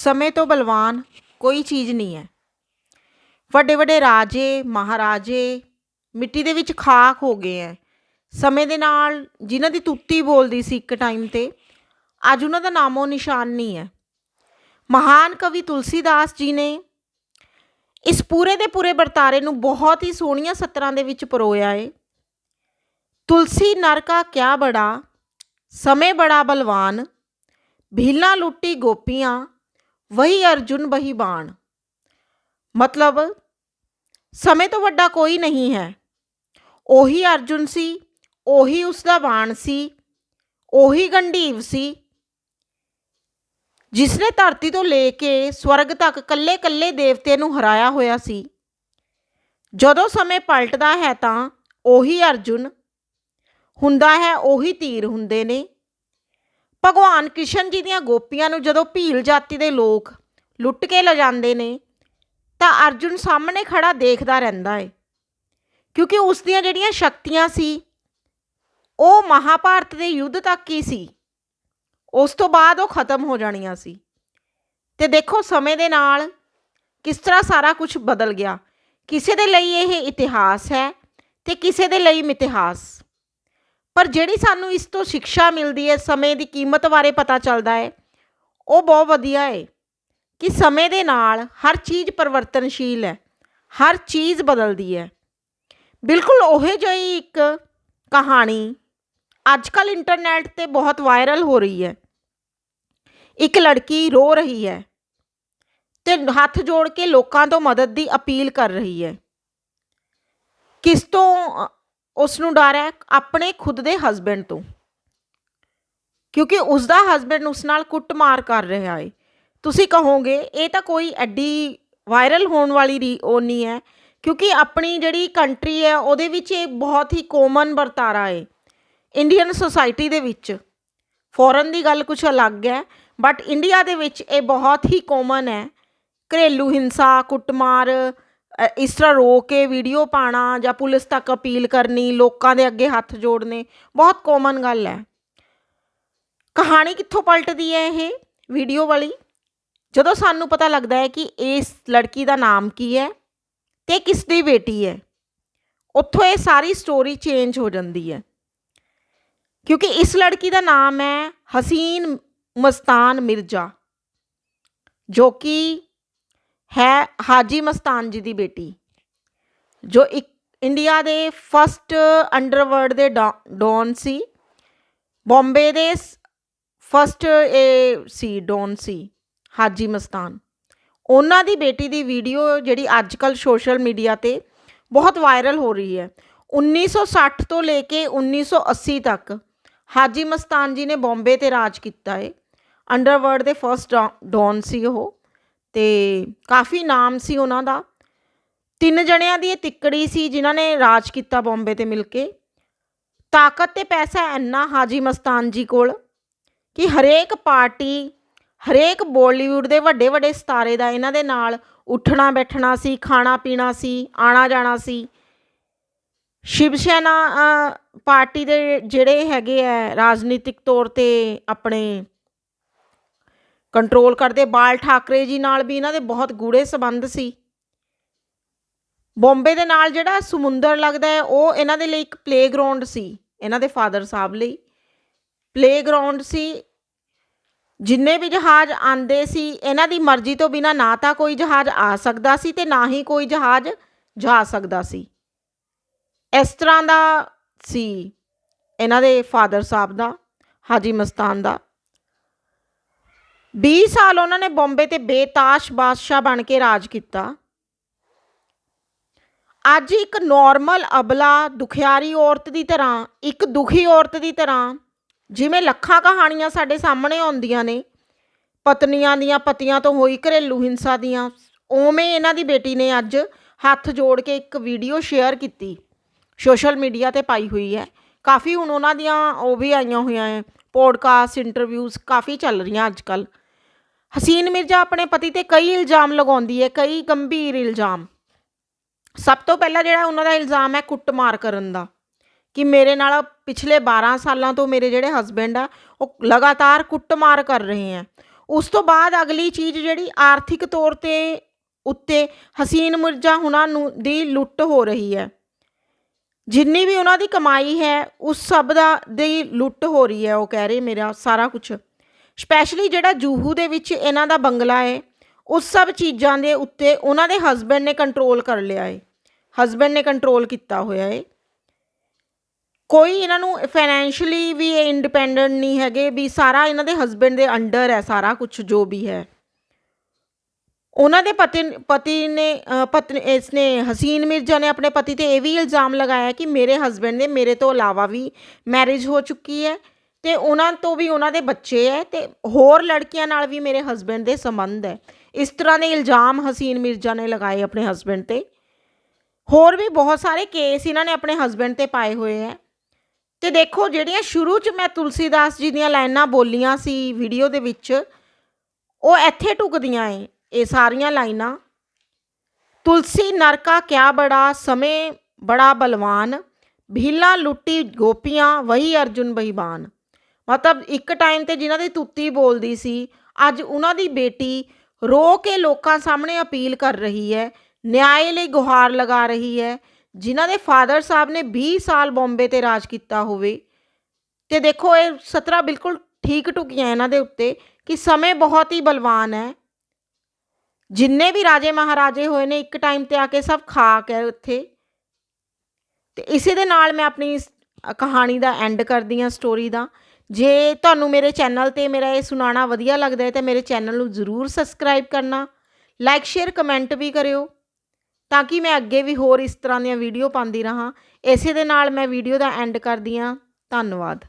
ਸਮੇਂ ਤੋਂ ਬਲਵਾਨ ਕੋਈ ਚੀਜ਼ ਨਹੀਂ ਹੈ। ਵੱਡੇ ਵੱਡੇ ਰਾਜੇ, ਮਹਾਰਾਜੇ ਮਿੱਟੀ ਦੇ ਵਿੱਚ ਖਾਕ ਹੋ ਗਏ ਹੈ। ਸਮੇਂ ਦੇ ਨਾਲ ਜਿਨ੍ਹਾਂ ਦੀ ਤੁੱਤੀ ਬੋਲਦੀ ਸੀ ਇੱਕ ਟਾਈਮ ਤੇ, ਅੱਜ ਉਹਨਾਂ ਦਾ ਨਾਮੋ ਨਿਸ਼ਾਨ ਨਹੀਂ ਹੈ। ਮਹਾਨ ਕਵੀ ਤੁਲਸੀਦਾਸ ਜੀ ਨੇ ਇਸ ਪੂਰੇ ਦੇ ਪੂਰੇ ਵਰਤਾਰੇ ਨੂੰ ਬਹੁਤ ਹੀ ਸੋਹਣੀਆਂ ਸਤਰਾਂ ਦੇ ਵਿੱਚ ਪਰੋਇਆ ਏ ਤੁਲਸੀ ਨਰ ਕਾ ਕਿਆ ਬੜਾ, ਸਮੇਂ ਬੜਾ ਬਲਵਾਨ, ਭੀਲਾਂ ਲੁੱਟੀ ਗੋਪੀਆਂ ਵਹੀ ਅਰਜੁਨ, ਵਹੀ ਬਾਣ। ਮਤਲਬ, ਸਮੇਂ ਤੋਂ ਵੱਡਾ ਕੋਈ ਨਹੀਂ ਹੈ। ਉਹੀ ਅਰਜੁਨ ਸੀ, ਉਹੀ ਉਸ ਦਾ ਬਾਣ ਸੀ, ਉਹੀ ਗੰਢੀਵ ਸੀ ਜਿਸ ਨੇ ਧਰਤੀ ਤੋਂ ਲੈ ਕੇ ਸਵਰਗ ਤੱਕ ਕੱਲੇ-ਕੱਲੇ ਦੇਵਤੇ ਨੂੰ ਹਰਾਇਆ ਹੋਇਆ ਸੀ। ਜਦੋਂ ਸਮੇਂ ਪਲਟਦਾ ਹੈ ਤਾਂ ਉਹੀ ਅਰਜੁਨ, ਹੁੰਦਾ ਹੈ ਉਹੀ ਤੀਰ ਹੁੰਦੇ ਨੇ। ਭਗਵਾਨ ਕ੍ਰਿਸ਼ਨ ਜੀ ਦੀਆਂ ਗੋਪੀਆਂ ਨੂੰ ਜਦੋਂ ਭੀਲ ਜਾਤੀ ਦੇ ਲੋਕ ਲੁੱਟ ਕੇ ਲਿਜਾਂਦੇ ਨੇ, ਤਾਂ ਅਰਜੁਨ ਸਾਹਮਣੇ ਖੜਾ ਦੇਖਦਾ ਰਹਿੰਦਾ ਏ। ਕਿਉਂਕਿ ਉਸ ਦੀਆਂ ਜਿਹੜੀਆਂ ਸ਼ਕਤੀਆਂ ਸੀ, ਉਹ ਮਹਾਭਾਰਤ ਦੇ ਯੁੱਧ ਤੱਕ ਹੀ ਸੀ। ਉਸ ਤੋਂ ਬਾਅਦ ਉਹ ਖਤਮ ਹੋ ਜਾਣੀਆਂ ਸੀ। ਤੇ ਦੇਖੋ ਸਮੇਂ ਦੇ ਨਾਲ ਕਿਸ ਤਰ੍ਹਾਂ ਸਾਰਾ ਕੁਝ ਬਦਲ ਗਿਆ। ਕਿਸੇ ਦੇ ਲਈ ਇਹ ਇਤਿਹਾਸ ਹੈ ਤੇ ਕਿਸੇ ਦੇ ਲਈ ਮਿਥਿਹਾਸ। ਪਰ ਜਿਹੜੀ ਸਾਨੂੰ ਇਸ ਤੋਂ ਸਿੱਖਿਆ ਮਿਲਦੀ ਹੈ, ਸਮੇਂ ਦੀ ਕੀਮਤ ਬਾਰੇ ਪਤਾ ਚੱਲਦਾ ਹੈ, ਉਹ ਬਹੁਤ ਵਧੀਆ ਹੈ ਕਿ ਸਮੇਂ ਦੇ ਨਾਲ ਹਰ ਚੀਜ਼ ਪਰਿਵਰਤਨਸ਼ੀਲ ਹੈ, ਹਰ ਚੀਜ਼ ਬਦਲਦੀ ਹੈ। ਬਿਲਕੁਲ ਉਹੇ ਜਿਹੀ ਇੱਕ ਕਹਾਣੀ ਅੱਜ ਕੱਲ ਇੰਟਰਨੈਟ ਤੇ ਬਹੁਤ ਵਾਇਰਲ ਹੋ ਰਹੀ ਹੈ। ਇੱਕ ਲੜਕੀ ਰੋ ਰਹੀ ਹੈ ਤੇ ਹੱਥ ਜੋੜ ਕੇ ਲੋਕਾਂ ਤੋਂ ਮਦਦ ਦੀ ਅਪੀਲ ਕਰ ਰਹੀ ਹੈ। ਕਿਸ ਤੋਂ ਉਸ ਨੂੰ ਡਰ ਹੈ ਆਪਣੇ ਖੁਦ ਦੇ ਹਸਬੈਂਡ ਤੋਂ। ਕਿਉਂਕਿ ਉਸ ਦਾ ਹਸਬੈਂਡ ਉਸ ਨਾਲ ਕੁੱਟਮਾਰ ਕਰ ਰਿਹਾ ਹੈ ਤੁਸੀਂ ਕਹੋਗੇ, ਇਹ ਤਾਂ ਕੋਈ ਐਡੀ ਵਾਇਰਲ ਹੋਣ ਵਾਲੀ ਰੀ, ਉਹ ਨਹੀਂ ਹੈ। ਕਿਉਂਕਿ ਆਪਣੀ ਜਿਹੜੀ ਕੰਟਰੀ ਹੈ, ਉਹਦੇ ਵਿੱਚ ਇਹ ਬਹੁਤ ਹੀ ਕੋਮਨ ਵਰਤਾਰਾ ਹੈ ਇੰਡੀਅਨ ਸੋਸਾਇਟੀ ਦੇ ਵਿੱਚ। ਫੋਰਨ ਦੀ ਗੱਲ ਕੁਝ ਅਲੱਗ ਹੈ ਬਟ ਇੰਡੀਆ ਦੇ ਵਿੱਚ ਇਹ ਬਹੁਤ ਹੀ ਕੋਮਨ ਹੈ। ਘਰੇਲੂ ਹਿੰਸਾ, ਕੁੱਟਮਾਰ ਇਸ ਤਰ੍ਹਾਂ ਰੋ ਕੇ ਵੀਡੀਓ ਪਾਣਾ ਜਾਂ ਪੁਲਿਸ ਤੱਕ ਅਪੀਲ ਕਰਨੀ, ਲੋਕਾਂ ਦੇ ਅੱਗੇ ਹੱਥ ਜੋੜਨੇ, ਬਹੁਤ ਕਾਮਨ ਗੱਲ ਹੈ। ਕਹਾਣੀ ਕਿੱਥੋਂ ਪਲਟਦੀ ਹੈ ਇਹ ਵੀਡੀਓ ਵਾਲੀ? ਜਦੋਂ ਸਾਨੂੰ ਪਤਾ ਲੱਗਦਾ ਹੈ ਕਿ ਇਸ ਲੜਕੀ ਦਾ ਨਾਮ ਕੀ ਹੈ ਤੇ ਕਿਸ ਦੀ ਬੇਟੀ ਹੈ, ਉੱਥੋਂ ਇਹ ਸਾਰੀ ਸਟੋਰੀ ਚੇਂਜ ਹੋ ਜਾਂਦੀ ਹੈ। ਕਿਉਂਕਿ ਇਸ ਲੜਕੀ ਦਾ ਨਾਮ ਹੈ ਹਸੀਨ ਮਸਤਾਨ ਮਿਰਜ਼ਾ, ਜੋ ਕਿ ਹੈ ਹਾਜੀ ਮਸਤਾਨ ਜੀ ਦੀ ਬੇਟੀ, ਜੋ ਇੱਕ ਇੰਡੀਆ ਦੇ ਫਸਟ ਅੰਡਰਵਰਲਡ ਦੇ ਡੌ- ਡੌਨ ਸੀ। ਬੰਬੇ ਦੇ ਫਸਟ ਇਹ ਸੀ, ਡੌਨ ਸੀ, ਹਾਜੀ ਮਸਤਾਨ। ਉਹਨਾਂ ਦੀ ਬੇਟੀ ਦੀ ਵੀਡੀਓ ਜਿਹੜੀ ਅੱਜ ਕੱਲ ਸੋਸ਼ਲ ਮੀਡੀਆ ਤੇ ਬਹੁਤ ਵਾਇਰਲ ਹੋ ਰਹੀ ਹੈ। 1960 ਤੋਂ ਲੈ ਕੇ 1980 ਤੱਕ ਹਾਜੀ ਮਸਤਾਨ ਜੀ ਨੇ ਬੰਬੇ ਤੇ ਰਾਜ ਕੀਤਾ ਹੈ ਅੰਡਰਵਰਲਡ ਦੇ ਫਸਟ ਡੌਨ ਸੀ ਉਹ। ਤੇ ਕਾਫੀ ਨਾਮ ਸੀ ਉਹਨਾਂ ਦਾ। ਤਿੰਨ ਜਣਿਆਂ ਦੀ ਇਹ ਤਿੱਕੜੀ ਸੀ ਜਿਨ੍ਹਾਂ ਨੇ ਰਾਜ ਕੀਤਾ ਬੰਬੇ ਤੇ ਮਿਲ ਕੇ। ਤਾਕਤ ਤੇ ਪੈਸਾ ਇੰਨਾ ਹਾਜੀ ਮਸਤਾਨ ਜੀ ਕੋਲ ਕਿ ਹਰੇਕ ਪਾਰਟੀ, ਹਰੇਕ ਬਾਲੀਵੁੱਡ ਦੇ ਵੱਡੇ ਵੱਡੇ ਸਤਾਰੇ ਦਾ ਇਹਨਾਂ ਦੇ ਨਾਲ ਉੱਠਣਾ ਬੈਠਣਾ ਸੀ, ਖਾਣਾ ਪੀਣਾ ਸੀ, ਆਣਾ ਜਾਣਾ ਸੀ। ਸ਼ਿਵ ਸੈਨਾ ਪਾਰਟੀ ਦੇ ਜਿਹੜੇ ਹੈਗੇ ਆ ਰਾਜਨੀਤਿਕ ਤੌਰ ਤੇ ਆਪਣੇ ਕੰਟਰੋਲ ਕਰਦੇ। ਬਾਲ ਠਾਕਰੇ ਜੀ ਨਾਲ ਵੀ ਇਹਨਾਂ ਦੇ ਬਹੁਤ ਗੂੜੇ ਸਬੰਧ ਸੀ। ਬੰਬੇ ਦੇ ਨਾਲ ਜਿਹੜਾ ਸਮੁੰਦਰ ਲੱਗਦਾ ਹੈ, ਉਹ ਇਹਨਾਂ ਦੇ ਲਈ ਇੱਕ ਪਲੇਗਰਾਉਂਡ ਸੀ, ਇਹਨਾਂ ਦੇ ਫਾਦਰ ਸਾਹਿਬ ਲਈ। ਪਲੇਗਰਾਉਂਡ ਸੀ, ਜਿੰਨੇ ਵੀ ਜਹਾਜ਼ ਆਂਦੇ ਸੀ, ਇਹਨਾਂ ਦੀ ਮਰਜ਼ੀ ਤੋਂ ਬਿਨਾ ਨਾ ਤਾਂ ਕੋਈ ਜਹਾਜ਼ ਆ ਸਕਦਾ ਸੀ ਤੇ ਨਾ ਹੀ ਕੋਈ ਜਹਾਜ਼ ਜਾ ਸਕਦਾ ਸੀ। ਇਸ ਤਰ੍ਹਾਂ ਦਾ ਸੀ ਇਹਨਾਂ ਦੇ ਫਾਦਰ ਸਾਹਿਬ ਦਾ, ਹਾਜੀ ਮਸਤਾਨ ਦਾ। 20 ਸਾਲ ਉਹਨਾਂ ਨੇ ਬੰਬੇ ਤੇ ਬੇਤਾਸ਼ ਬਾਦਸ਼ਾਹ ਬਣ ਕੇ ਰਾਜ ਕੀਤਾ। ਅੱਜ ਇੱਕ ਨਾਰਮਲ ਅਬਲਾ ਦੁਖਿਆਰੀ ਔਰਤ ਦੀ ਤਰ੍ਹਾਂ, ਇੱਕ ਦੁਖੀ ਔਰਤ ਦੀ ਤਰ੍ਹਾਂ, ਜਿਵੇਂ ਲੱਖਾਂ ਕਹਾਣੀਆਂ ਸਾਡੇ ਸਾਹਮਣੇ ਆਉਂਦੀਆਂ ਨੇ, ਪਤਨੀਆਂ ਦੀਆਂ ਪਤੀਆਂ ਤੋਂ ਹੋਈ ਘਰੇਲੂ ਹਿੰਸਾ ਦੀਆਂ, ਉਵੇਂ ਇਹਨਾਂ ਦੀ ਬੇਟੀ ਨੇ ਅੱਜ ਹੱਥ ਜੋੜ ਕੇ ਇੱਕ ਵੀਡੀਓ ਸ਼ੇਅਰ ਕੀਤੀ। ਸੋਸ਼ਲ ਮੀਡੀਆ ਤੇ ਪਾਈ ਹੋਈ ਹੈ। ਕਾਫੀ ਹੁਣ ਉਹਨਾਂ ਦੀਆਂ ਉਹ ਵੀ ਆਈਆਂ ਹੋਈਆਂ ਹੈ ਪੋਡਕਾਸਟ ਇੰਟਰਵਿਊਜ਼ ਕਾਫੀ ਚੱਲ ਰਹੀਆਂ ਅੱਜ ਕੱਲ੍ਹ ਹਸੀਨ ਮਿਰਜ਼ਾ ਆਪਣੇ ਪਤੀ ਤੇ ਕਈ ਇਲਜ਼ਾਮ ਲਗਾਉਂਦੀ ਹੈ, ਕਈ ਗੰਭੀਰ ਇਲਜ਼ਾਮ। ਸਭ ਤੋਂ ਪਹਿਲਾਂ ਜਿਹੜਾ ਉਹਨਾਂ ਦਾ ਇਲਜ਼ਾਮ ਹੈ ਕੁੱਟਮਾਰ ਕਰਨ ਦਾ, ਕਿ ਮੇਰੇ ਨਾਲ ਪਿਛਲੇ 12 ਸਾਲਾਂ ਤੋਂ ਮੇਰੇ ਜਿਹੜੇ ਹਸਬੈਂਡ ਆ, ਉਹ ਲਗਾਤਾਰ ਕੁੱਟਮਾਰ ਕਰ ਰਹੇ ਆ ਉਸ ਤੋਂ ਬਾਅਦ ਅਗਲੀ ਚੀਜ਼ ਜਿਹੜੀ ਆਰਥਿਕ ਤੌਰ ਤੇ ਉੱਤੇ ਹਸੀਨ ਮਿਰਜ਼ਾ ਹੁਣਾਂ ਨੂੰ ਦੀ ਲੁੱਟ ਹੋ ਰਹੀ ਹੈ। ਜਿੰਨੀ ਵੀ ਉਹਨਾਂ ਦੀ ਕਮਾਈ ਹੈ, ਉਸ ਸਭ ਦਾ ਦੀ ਲੁੱਟ ਹੋ ਰਹੀ ਹੈ, ਉਹ ਕਹਿ ਰਹੇ ਮੇਰਾ ਸਾਰਾ ਕੁਝ ਸਪੈਸ਼ਲੀ ਜਿਹੜਾ ਜੂਹੂ ਦੇ ਵਿੱਚ ਇਹਨਾਂ ਦਾ ਬੰਗਲਾ ਹੈ, ਉਸ ਸਭ ਚੀਜ਼ਾਂ ਦੇ ਉੱਤੇ ਉਹਨਾਂ ਦੇ ਹਸਬੰਡ ਨੇ ਕੰਟਰੋਲ ਕਰ ਲਿਆ ਹੈ। ਹਸਬੰਡ ਨੇ ਕੰਟਰੋਲ ਕੀਤਾ ਹੋਇਆ ਹੈ। ਕੋਈ ਇਹਨਾਂ ਨੂੰ ਫਾਈਨੈਂਸ਼ਲੀ ਵੀ ਇੰਡੀਪੈਂਡੈਂਟ ਨਹੀਂ ਹੈਗੇ ਵੀ ਸਾਰਾ ਇਹਨਾਂ ਦੇ ਹਸਬੰਡ ਦੇ ਅੰਡਰ ਹੈ, ਸਾਰਾ ਕੁਝ ਜੋ ਵੀ ਹੈ। ਉਹਨਾਂ ਦੇ ਪਤੀ ਪਤੀ ਨੇ ਪਤਨੀ, ਇਸ ਨੇ ਹਸੀਨ ਮਿਰਜ਼ਾ ਨੇ ਆਪਣੇ ਪਤੀ ਤੇ ਇਹ ਵੀ ਇਲਜ਼ਾਮ ਲਗਾਇਆ ਕਿ ਮੇਰੇ ਹਸਬੰਡ ਨੇ ਮੇਰੇ ਤੋਂ ਇਲਾਵਾ ਵੀ ਮੈਰਿਜ ਹੋ ਚੁੱਕੀ ਹੈ। ਅਤੇ ਉਹਨਾਂ ਤੋਂ ਵੀ ਉਹਨਾਂ ਦੇ ਬੱਚੇ ਹੈ ਅਤੇ ਹੋਰ ਲੜਕੀਆਂ ਨਾਲ ਵੀ ਮੇਰੇ ਹਸਬੈਂਡ ਦੇ ਸੰਬੰਧ ਹੈ ਇਸ ਤਰ੍ਹਾਂ ਦੇ ਇਲਜ਼ਾਮ ਹਸੀਨ ਮਿਰਜ਼ਾ ਨੇ ਲਗਾਏ ਆਪਣੇ ਹਸਬੈਂਡ ਤੇ। ਹੋਰ ਵੀ ਬਹੁਤ ਸਾਰੇ ਕੇਸ ਇਹਨਾਂ ਨੇ ਆਪਣੇ ਹਸਬੈਂਡ ਤੇ ਪਾਏ ਹੋਏ ਹੈ ਤੇ ਦੇਖੋ ਜਿਹੜੀਆਂ ਸ਼ੁਰੂ 'ਚ ਮੈਂ ਤੁਲਸੀਦਾਸ ਜੀ ਦੀਆਂ ਲਾਈਨਾਂ ਬੋਲੀਆਂ ਸੀ ਵੀਡੀਓ ਦੇ ਵਿੱਚ, ਉਹ ਇੱਥੇ ਟੁਕਦੀਆਂ ਏ ਇਹ ਸਾਰੀਆਂ ਲਾਈਨਾਂ। ਤੁਲਸੀ ਨਰਕਾ ਕਿਆ ਬੜਾ, ਸਮੇਂ ਬੜਾ ਬਲਵਾਨ, ਭੀਲਾ ਲੁੱਟੀ ਗੋਪੀਆਂ, ਵਹੀ ਅਰਜੁਨ ਬਹੀਬਾਨ ਮਤਲਬ ਇੱਕ ਟਾਈਮ ਤੇ ਜਿਨ੍ਹਾਂ ਦੀ ਤੁੱਤੀ ਬੋਲਦੀ ਸੀ, ਅੱਜ ਉਹਨਾਂ ਦੀ ਬੇਟੀ ਰੋ ਕੇ ਲੋਕਾਂ ਸਾਹਮਣੇ ਅਪੀਲ ਕਰ ਰਹੀ ਹੈ, ਨਿਆਂ ਲਈ ਗੁਹਾਰ ਲਗਾ ਰਹੀ ਹੈ, ਜਿਨ੍ਹਾਂ ਦੇ ਫਾਦਰ ਸਾਹਿਬ ਨੇ 20 ਸਾਲ ਬੰਬੇ ਤੇ ਰਾਜ ਕੀਤਾ ਹੋਵੇ। ਤੇ ਦੇਖੋ, ਇਹ ਸਤਰਾ ਬਿਲਕੁਲ ਠੀਕ ਟੁਕੀਆਂ ਇਹਨਾਂ ਦੇ ਉੱਤੇ ਕਿ ਸਮੇਂ ਬਹੁਤ ਹੀ ਬਲਵਾਨ ਹੈ। ਜਿੰਨੇ ਵੀ ਰਾਜੇ ਮਹਾਰਾਜੇ ਹੋਏ ਨੇ, ਇੱਕ ਟਾਈਮ ਤੇ ਆ ਕੇ ਸਭ ਖਾਕ ਹੈ ਉੱਥੇ। ਤੇ ਇਸੇ ਦੇ ਨਾਲ ਮੈਂ ਆਪਣੀ ਕਹਾਣੀ ਦਾ ਐਂਡ ਕਰਦੀ ਹਾਂ ਸਟੋਰੀ ਦਾ। ਜੇ ਤੁਹਾਨੂੰ ਮੇਰੇ ਚੈਨਲ ਤੇ ਮੇਰਾ ਇਹ ਸੁਣਾਉਣਾ ਵਧੀਆ ਲੱਗਦਾ ਹੈ, ਤਾਂ ਮੇਰੇ ਚੈਨਲ ਨੂੰ ਜ਼ਰੂਰ ਸਬਸਕ੍ਰਾਈਬ ਕਰਨਾ ਲਾਈਕ ਸ਼ੇਅਰ ਕਮੈਂਟ ਵੀ ਕਰਿਓ, ਤਾਂ ਕਿ ਮੈਂ ਅੱਗੇ ਵੀ ਹੋਰ ਇਸ ਤਰ੍ਹਾਂ ਦੀਆਂ ਵੀਡੀਓ ਪਾਉਂਦੀ ਰਹਾਂ। ਇਸੇ ਦੇ ਨਾਲ ਮੈਂ ਵੀਡੀਓ ਦਾ ਐਂਡ ਕਰਦੀ ਹਾਂ। ਧੰਨਵਾਦ।